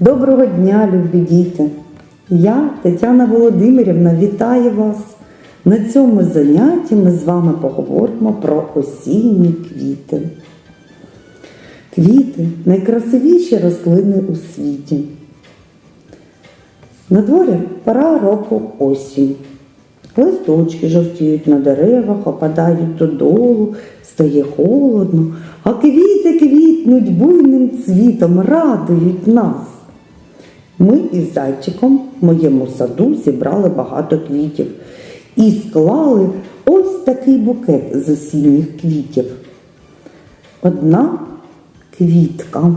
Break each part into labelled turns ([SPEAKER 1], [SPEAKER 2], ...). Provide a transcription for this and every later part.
[SPEAKER 1] Доброго дня, любі діти! Я, Тетяна Володимирівна, вітаю вас. На цьому занятті ми з вами поговоримо про осінні квіти. Квіти найкрасивіші рослини у світі. На дворі пора року осінь. Листочки жовтіють на деревах, опадають додолу, стає холодно, а квіти квітнуть буйним цвітом, радують нас. Ми із зайчиком в моєму саду зібрали багато квітів і склали ось такий букет з осінніх квітів. Одна квітка,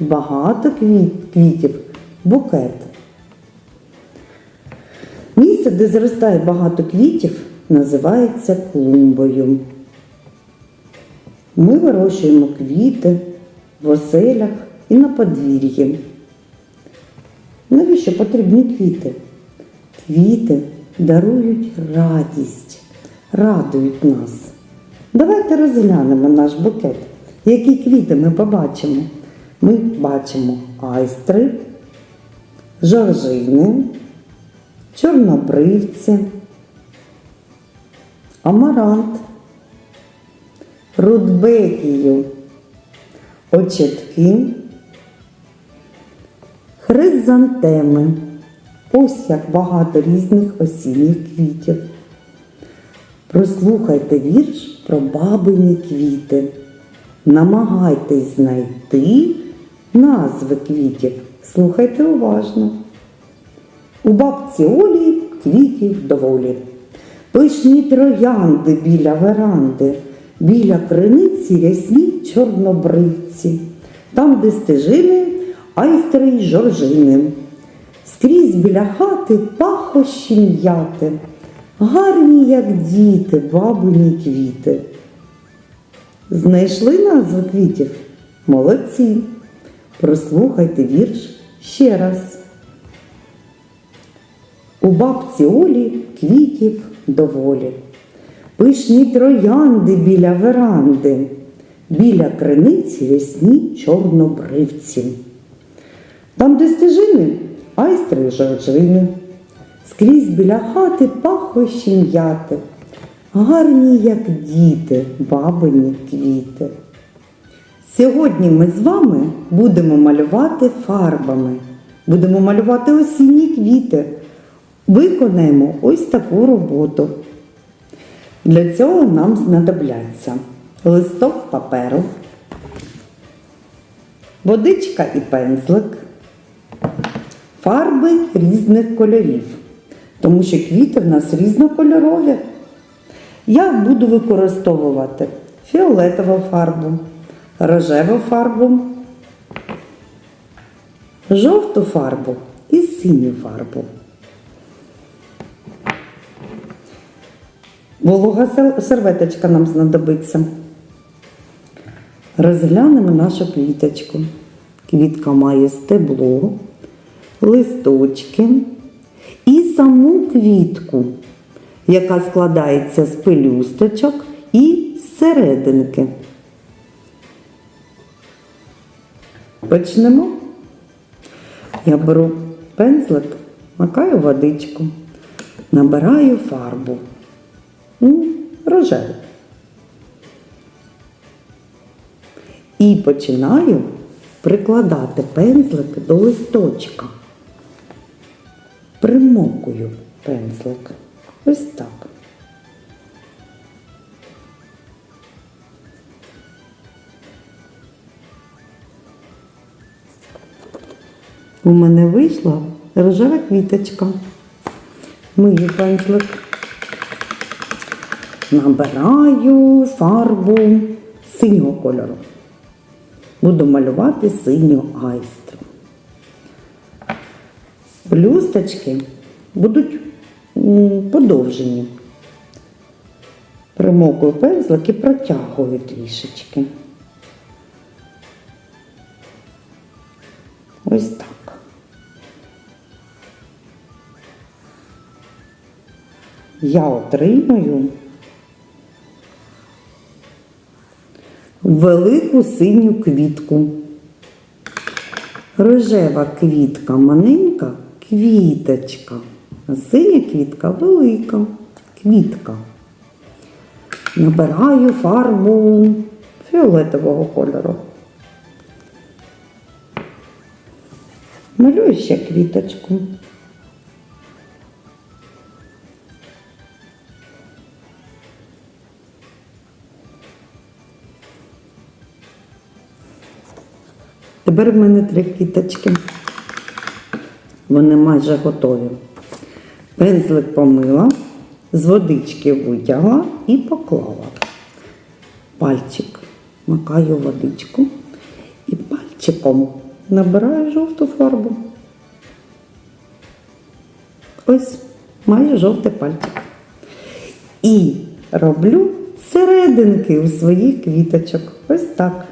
[SPEAKER 1] багато квіт, квітів, букет. Місце, де зростає багато квітів, називається клумбою. Ми вирощуємо квіти в оселях і на подвір'ї. Навіщо потрібні квіти? Квіти дарують радість, радують нас. Давайте розглянемо наш букет. Які квіти ми побачимо? Ми бачимо айстри, жоржини, чорнобривці, амарант, рудбекію, очітки, хризантеми. Ось як багато різних осінніх квітів. Прослухайте вірш про бабині квіти. Намагайтесь знайти назви квітів. Слухайте уважно. У бабці Олі квітів доволі. Пишні троянди біля веранди, біля криниці рясні чорнобривці, там, де стежини, айстри й жоржини. Скрізь біля хати пахощі м'яти, гарні, як діти, бабуні квіти. Знайшли назву квітів? Молодці. Прослухайте вірш ще раз. У бабці Олі квітів доволі. Пишні троянди біля веранди, біля криниці рясні чорнобривці. Там, де стежини, айстри жоржини, скрізь біля хати пахощі м'яти, гарні, як діти, бабині квіти. Сьогодні ми з вами будемо малювати фарбами, будемо малювати осінні квіти. Виконаємо ось таку роботу. Для цього нам знадобляться листок паперу, водичка і пензлик, фарби різних кольорів, тому що квіти в нас різнокольорові. Я буду використовувати фіолетову фарбу, рожеву фарбу, жовту фарбу і синю фарбу. Волога серветочка нам знадобиться. Розглянемо нашу квіточку. Квітка має стебло, листочки і саму квітку, яка складається з пелюсточок і серединки. Почнемо. Я беру пензлик, макаю водичку, набираю фарбу. Рожеву. І починаю прикладати пензлик до листочка. Примокую пензлик. Ось так. У мене вийшла рожева квіточка. Мию пензлик. Набираю фарбу синього кольору. Буду малювати синю айстру. Блюсточки будуть подовжені. Примокую пензлик і протягую трішечки. Ось так. Я отримую велику синю квітку. Рожева квітка маленька квіточка, синя квітка велика квітка. Набираю фарбу фіолетового кольору. Малюю ще квіточку. Тепер в мене три квіточки. Вони майже готові. Пензлик помила, з водички витягла і поклала. Пальчик макаю водичку і пальчиком набираю жовту фарбу. Ось маю жовтий пальчик. І роблю серединки у своїх квіточок. Ось так.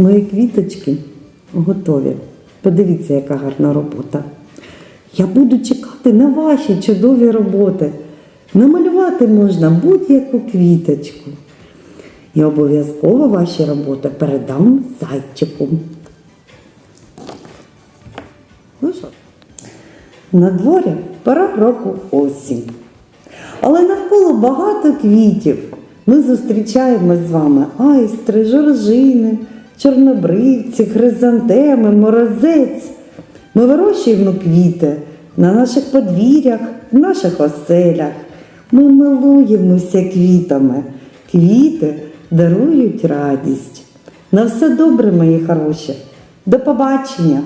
[SPEAKER 1] Мої квіточки готові. Подивіться, яка гарна робота. Я буду чекати на ваші чудові роботи. Намалювати можна будь-яку квіточку. І обов'язково ваші роботи передам зайчику. Ну що? На дворі пора року осінь. Але навколо багато квітів. Ми зустрічаємо з вами айстри, жоржини, чорнобривці, хризантеми, морозець. Ми вирощуємо квіти на наших подвір'ях, в наших оселях. Ми милуємося квітами. Квіти дарують радість. На все добре, мої хороші. До побачення!